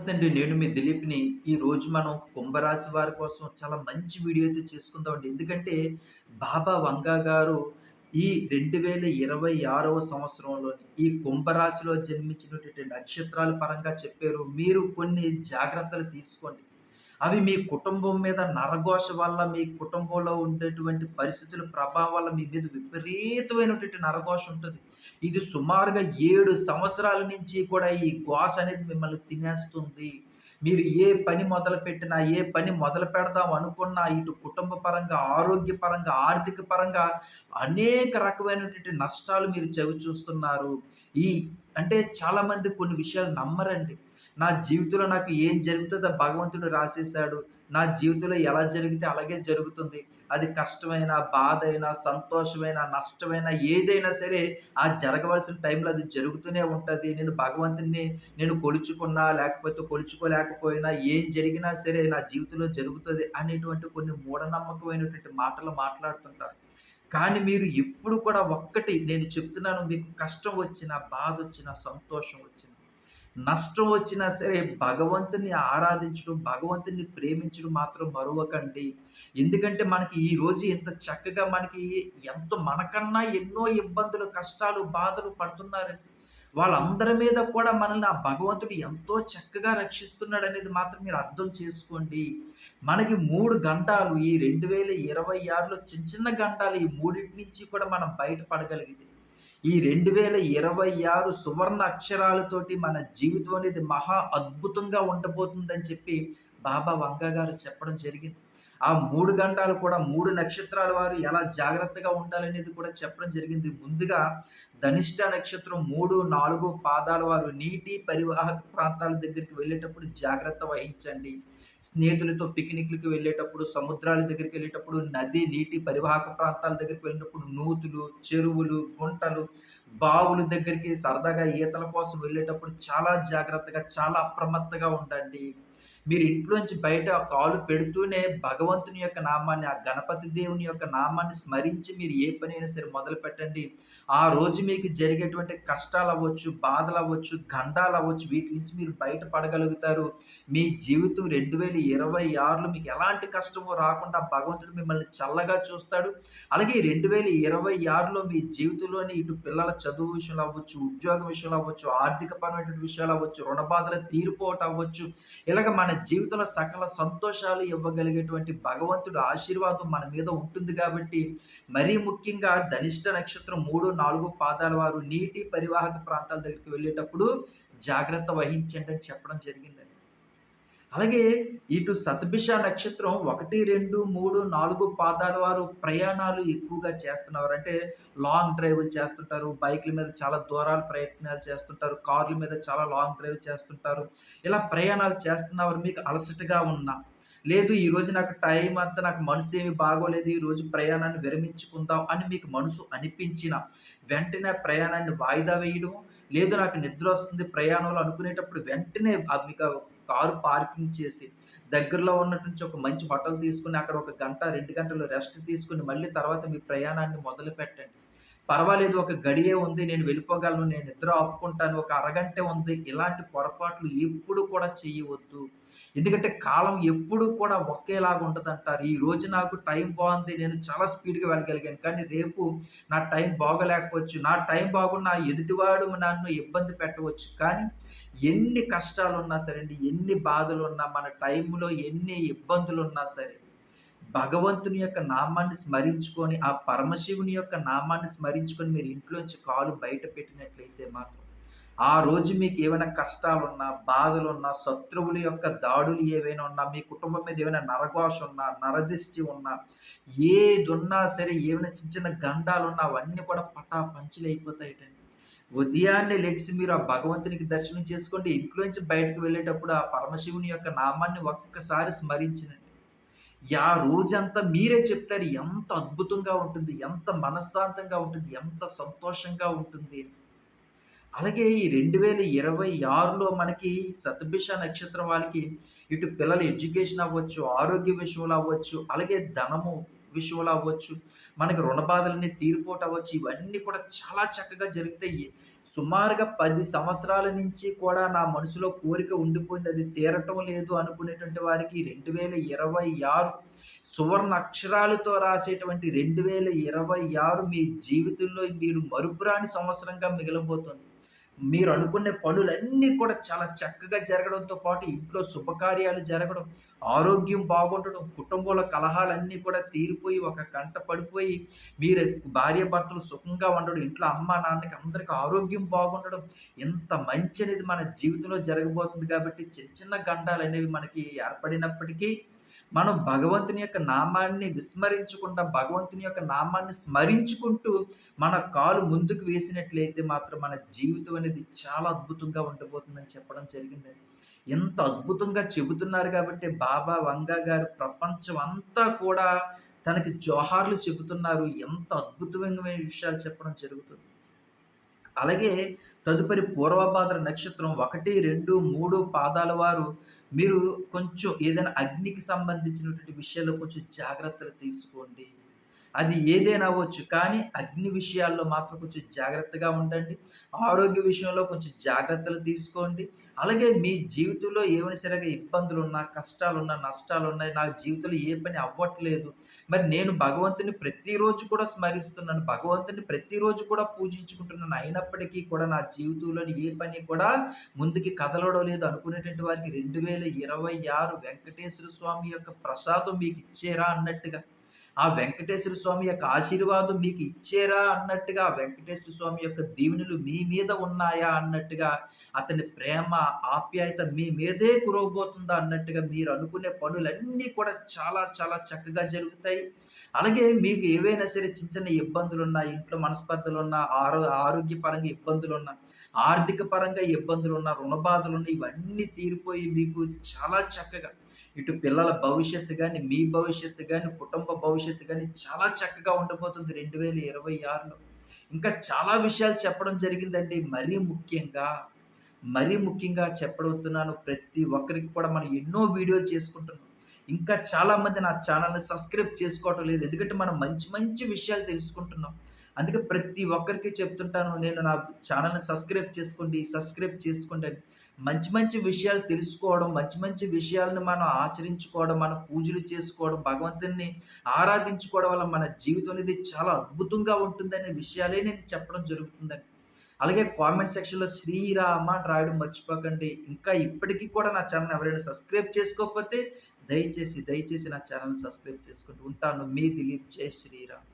నమస్తే అండి నేను మీ దిలీప్‌ని. ఈరోజు మనం కుంభరాశి వారి కోసం చాలా మంచి వీడియో అయితే చేసుకుందామండి. ఎందుకంటే బాబా వంగా గారు ఈ 2026వ సంవత్సరంలోని ఈ కుంభరాశిలో జన్మించినటువంటి నక్షత్రాల పరంగా చెప్పారు. మీరు కొన్ని జాగ్రత్తలు తీసుకోండి. అవి మీ కుటుంబం మీద నరఘోష వల్ల, మీ కుటుంబంలో ఉండేటువంటి పరిస్థితుల ప్రభావం వల్ల మీ మీద విపరీతమైనటువంటి నరఘోష ఉంటుంది ఇది సుమారుగా ఏడు సంవత్సరాల నుంచి కూడా ఈ ఘోష అనేది మిమ్మల్ని తినేస్తుంది. మీరు ఏ పని మొదలుపెట్టినా, ఏ పని మొదలు పెడదాం అనుకున్నా, ఇటు కుటుంబ పరంగా, ఆరోగ్యపరంగా, ఆర్థిక పరంగా అనేక రకమైనటువంటి నష్టాలు మీరు చవి చూస్తున్నారు ఈ అంటే చాలామంది కొన్ని విషయాలు నమ్మరండి. నా జీవితంలో నాకు ఏం జరుగుతుందో భగవంతుడు రాసేసాడు. నా జీవితంలో ఎలా జరిగితే అలాగే జరుగుతుంది. అది కష్టమైనా, బాధైనా, సంతోషమైనా, నష్టమైనా ఏదైనా సరే ఆ జరగవలసిన టైంలో అది జరుగుతూనే ఉంటుంది నేను భగవంతుడిని నేను కొలుచుకున్నా, లేకపోతే కొలుచుకోలేకపోయినా ఏం జరిగినా సరే నా జీవితంలో జరుగుతుంది అనేటువంటి కొన్ని మూఢనమ్మకమైనటువంటి మాటలు మాట్లాడుతుంటారు. కానీ మీరు ఎప్పుడు కూడా ఒక్కటి నేను చెప్తున్నాను మీకు కష్టం వచ్చినా, బాధొచ్చినా, సంతోషం వచ్చినా నష్టం వచ్చినా సరే భగవంతుని ఆరాధించడం, భగవంతుని ప్రేమించడం మాత్రం మరువకండి. ఎందుకంటే మనకి ఈరోజు ఇంత చక్కగా మనకి ఎంతో మనకన్నా ఎన్నో ఇబ్బందులు, కష్టాలు, బాధలు పడుతున్నారండి. వాళ్ళందరి మీద కూడా మనల్ని ఆ భగవంతుడు ఎంతో చక్కగా రక్షిస్తున్నాడనేది మాత్రం మీరు అర్థం చేసుకోండి. మనకి మూడు గంటలు ఈ 2026లో చిన్న చిన్న గంటలు ఈ మూడింటి నుంచి కూడా మనం ఈ రెండు వేల ఇరవై ఆరు సువర్ణ అక్షరాలతోటి మన జీవితం అనేది మహా అద్భుతంగా ఉండబోతుందని చెప్పి బాబా వంగా గారు చెప్పడం జరిగింది. ఆ మూడు గంటలు కూడా మూడు నక్షత్రాల వారు ఎలా జాగ్రత్తగా ఉండాలనేది కూడా చెప్పడం జరిగింది. ముందుగా ధనిష్ట నక్షత్రం 3, 4 పాదాల వారు నీటి పరివాహక ప్రాంతాల దగ్గరికి వెళ్ళేటప్పుడు జాగ్రత్త వహించండి. స్నేహితులతో పిక్నిక్‌లకి వెళ్ళేటప్పుడు, సముద్రాల దగ్గరికి వెళ్ళేటప్పుడు, నది, నీటి పరివాహక ప్రాంతాల దగ్గరికి వెళ్ళినప్పుడు నూతులు, చెరువులు, గుంటలు, బావుల దగ్గరికి సరదాగా ఈతల కోసం వెళ్ళేటప్పుడు చాలా జాగ్రత్తగా, చాలా అప్రమత్తగా ఉండండి. మీరు ఇంట్లోంచి బయట కాలు పెడుతూనే భగవంతుని యొక్క నామాన్ని, ఆ గణపతి దేవుని యొక్క నామాన్ని స్మరించి మీరు ఏ పనైనా సరే మొదలుపెట్టండి. ఆ రోజు మీకు జరిగేటువంటి కష్టాలు అవ్వచ్చు బాధలు అవ్వచ్చు గండాలు అవ్వచ్చు వీటి నుంచి మీరు బయట పడగలుగుతారు. మీ జీవితం 2026లో మీకు ఎలాంటి కష్టము రాకుండా భగవంతుడు మిమ్మల్ని చల్లగా చూస్తాడు. అలాగే 2026లో మీ జీవితంలోని ఇటు పిల్లల చదువు విషయంలో అవ్వచ్చు, ఉద్యోగం విషయంలో అవ్వచ్చు, ఆర్థికపరమైనటువంటి విషయాలు అవ్వచ్చు, రుణ బాధలు తీరిపోవటం అవ్వచ్చు. ఇలాగ మన మన జీవితంలో సకల సంతోషాలు ఇవ్వగలిగేటువంటి భగవంతుడు ఆశీర్వాదం మన మీద ఉంటుంది కాబట్టి మరీ ముఖ్యంగా ధనిష్ట నక్షత్రం 3, 4 పాదాల వారు నీటి పరివాహక ప్రాంతాల దగ్గరికి వెళ్ళేటప్పుడు జాగ్రత్త వహించండి అని చెప్పడం జరిగిందండి. అలాగే ఇటు శతభిష నక్షత్రం 1, 2, 3, 4 పాదాల వారు ప్రయాణాలు ఎక్కువగా చేస్తున్నవారు. అంటే లాంగ్ డ్రైవ్‌లు చేస్తుంటారు. బైక్ల మీద చాలా దూరాలు ప్రయత్నాలు చేస్తుంటారు. కార్ల మీద చాలా లాంగ్ డ్రైవ్ చేస్తుంటారు. ఇలా ప్రయాణాలు చేస్తున్నవారు మీకు అలసటగా ఉన్నా, లేదు ఈరోజు నాకు టైం అంతా నాకు మనసు ఏమి బాగోలేదు. ఈరోజు ప్రయాణాన్ని విరమించుకుందాం అని మీకు మనసు అనిపించిన వెంటనే ప్రయాణాన్ని వాయిదా వేయడం, లేదు నాకు నిద్ర వస్తుంది ప్రయాణంలో అనుకునేటప్పుడు వెంటనే మీకు కారు పార్కింగ్ చేసి, దగ్గరలో ఉన్నటువంటి ఒక మంచి హోటల్ తీసుకొని అక్కడ ఒక గంట, రెండు గంటలు రెస్ట్ తీసుకొని మళ్ళీ తర్వాత మీ ప్రయాణాన్ని మొదలుపెట్టండి. పర్వాలేదు ఒక గడియే ఉంది. నేను వెళ్ళిపోగలను. నేను నిద్ర ఆపుకుంటాను. ఒక అరగంటే ఉంది. ఇలాంటి పొరపాట్లు ఎప్పుడు కూడా చేయవద్దు. ఎందుకంటే కాలం ఎప్పుడు కూడా ఒకేలాగా ఉంటుంది అంటారు ఈరోజు నాకు టైం బాగుంది నేను చాలా స్పీడ్‌గా వెళ్ళగలిగాను. కానీ రేపు నా టైం బాగలేకపోవచ్చు నా టైం బాగున్నా ఎదుటివాడు నన్ను ఇబ్బంది పెట్టవచ్చు. కానీ ఎన్ని కష్టాలున్నా సరే అండి, ఎన్ని బాధలున్నా, మన టైంలో ఎన్ని ఇబ్బందులున్నా సరే, భగవంతుని యొక్క నామాన్ని స్మరించుకొని, ఆ పరమశివుని యొక్క నామాన్ని స్మరించుకొని మీరు ఇంట్లోంచి కాలు బయట పెట్టినట్లయితే మాత్రం, ఆ రోజు మీకు ఏమైనా కష్టాలున్నా, బాధలున్నా, శత్రువుల యొక్క దాడులు ఏవైనా ఉన్నా, మీ కుటుంబం మీద ఏమైనా నరఘోష ఉన్నా, నరదిష్టి ఉన్నా, ఏదున్నా సరే ఏమైనా చిన్న చిన్న గండాలున్నా అవన్నీ కూడా పటా పటాపంచలైపోతాయటండి. ఉదయాన్నే లెగిసి మీరు ఆ భగవంతునికి దర్శనం చేసుకోండి. ఇంట్లోంచి బయటకు వెళ్ళేటప్పుడు ఆ పరమశివుని యొక్క నామాన్ని ఒక్కసారి స్మరించినండి యా రోజంతా మీరే చెప్తారు ఎంత అద్భుతంగా ఉంటుంది, ఎంత మనశ్శాంతంగా ఉంటుంది, ఎంత సంతోషంగా ఉంటుంది. అలాగే ఈ 2026లో మనకి శతభిష నక్షత్రం వాళ్ళకి ఇటు పిల్లల ఎడ్యుకేషన్ అవ్వచ్చు, ఆరోగ్య విషయంలో అవ్వచ్చు, అలాగే ధనము విషయంలో అవ్వచ్చు, మనకి రుణ బాధలన్నీ తీరిపోవటం అవ్వచ్చు, ఇవన్నీ కూడా చాలా చక్కగా జరుగుతాయి. సుమారుగా పది సంవత్సరాల నుంచి కూడా నా మనసులో కోరిక ఉండిపోయింది. అది తీరటం లేదు అనుకునేటువంటి వారికి 2026 సువర్ణ అక్షరాలతో రాసేటువంటి 2026 మీ జీవితంలో మీరు మరుపురాని సంవత్సరంగా మిగిలిపోతుంది మీరు అనుకునే పనులన్నీ కూడా చాలా చక్కగా జరగడంతో పాటు ఇంట్లో శుభకార్యాలు జరగడం, ఆరోగ్యం బాగుండడం, కుటుంబంలో కలహాలన్నీ కూడా తీరిపోయి ఒక గంట పడిపోయి మీరు భార్యాభర్తలు సుఖంగా ఉండడం, ఇంట్లో అమ్మ, నాన్నకి అందరికి ఆరోగ్యం బాగుండడం, ఇంత మంచి అనేది మన జీవితంలో జరగబోతుంది కాబట్టి చిన్న చిన్న గండాలనేవి మనకి ఏర్పడినప్పటికీ మనం భగవంతుని యొక్క నామాన్ని విస్మరించకుండా భగవంతుని యొక్క నామాన్ని స్మరించుకుంటూ మన కాలు ముందుకు వేసినట్లయితే మాత్రం మన జీవితం అనేది చాలా అద్భుతంగా ఉండబోతుందని చెప్పడం జరిగిందండి. ఎంత అద్భుతంగా చెబుతున్నారు కాబట్టి బాబా వంగా గారు ప్రపంచం అంతా కూడా తనకి జోహార్లు చెబుతున్నారు. ఎంత అద్భుతమైన విషయాలు చెప్పడం జరుగుతుంది. అలాగే తదుపరి పూర్వభాద్ర నక్షత్రం 1, 2, 3 పాదాల వారు మీరు కొంచెం ఏదైనా అగ్నికి సంబంధించినటువంటి విషయాల్లో కొంచెం జాగ్రత్తలు తీసుకోండి. అది ఏదైనా అవ్వచ్చు. కానీ అగ్ని విషయాల్లో మాత్రం కొంచెం జాగ్రత్తగా ఉండండి. ఆరోగ్య విషయంలో కొంచెం జాగ్రత్తలు తీసుకోండి. అలాగే మీ జీవితంలో ఏమైనా సరేగా ఇబ్బందులున్నా, కష్టాలున్నా, నష్టాలున్నాయి. నా జీవితంలో ఏ పని అవ్వట్లేదు. మరి నేను భగవంతుని ప్రతిరోజు కూడా స్మరిస్తున్నాను. భగవంతుని ప్రతిరోజు కూడా పూజించుకుంటున్నాను. అయినప్పటికీ కూడా నా జీవితంలోని ఏ పని కూడా ముందుకి కదలడం లేదు అనుకునేటువంటి వారికి 2026 వెంకటేశ్వర స్వామి యొక్క ప్రసాదం మీకు ఇచ్చేరా అన్నట్టుగా ఆ వెంకటేశ్వర స్వామి యొక్క ఆశీర్వాదం మీకు ఇచ్చేరా అన్నట్టుగా ఆ వెంకటేశ్వర స్వామి యొక్క దీవెనలు మీ మీద ఉన్నాయా అన్నట్టుగా అతని ప్రేమ ఆప్యాయత మీ మీదే కురవబోతుందా అన్నట్టుగా మీరు అనుకునే పనులన్నీ కూడా చాలా చాలా చక్కగా జరుగుతాయి. అలాగే మీకు ఏవైనా సరే చిన్న చిన్న ఇబ్బందులున్నా ఇంట్లో మనస్పర్ధలున్నా ఆరో ఆరోగ్యపరంగా ఇబ్బందులున్నా ఆర్థిక పరంగా ఇబ్బందులున్నా రుణ బాధలున్నా ఇవన్నీ తీరిపోయి మీకు చాలా చక్కగా ఇటు పిల్లల భవిష్యత్తు కానీ మీ భవిష్యత్తు కానీ కుటుంబ భవిష్యత్తు కానీ చాలా చక్కగా ఉండబోతుంది 2026లో. ఇంకా చాలా విషయాలు చెప్పడం జరిగిందండి. మరీ ముఖ్యంగా, మరీ ముఖ్యంగా చెప్పబోతున్నాను ప్రతి ఒక్కరికి కూడా మనం ఎన్నో వీడియోలు చేసుకుంటున్నాం. ఇంకా చాలామంది నా ఛానల్‌ని సబ్స్క్రైబ్ చేసుకోవటం లేదు. ఎందుకంటే మనం మంచి మంచి విషయాలు తెలుసుకుంటున్నాం. అందుకే ప్రతి ఒక్కరికి చెప్తుంటాను నేను నా ఛానల్‌ని సబ్స్క్రైబ్ చేసుకోండి, సబ్స్క్రైబ్ చేసుకోండి అని. మంచి మంచి విషయాలు తెలుసుకోవడం, మంచి మంచి విషయాలను మనం ఆచరించుకోవడం, మనం పూజలు చేసుకోవడం, భగవంతుని ఆరాధించుకోవడం వల్ల మన జీవితం అనేది చాలా అద్భుతంగా ఉంటుందనే విషయాలే నేను చెప్పడం జరుగుతుందండి. అలాగే కామెంట్ సెక్షన్‌లో శ్రీరామ అని రాయడం మర్చిపోకండి. ఇంకా ఇప్పటికీ కూడా నా ఛానల్ ఎవరైనా సబ్స్క్రైబ్ చేసుకోకపోతే దయచేసి, దయచేసి నా ఛానల్ సబ్స్క్రైబ్ చేసుకుంటూ ఉంటాను. మీ దిలీప్. జై శ్రీరామ్.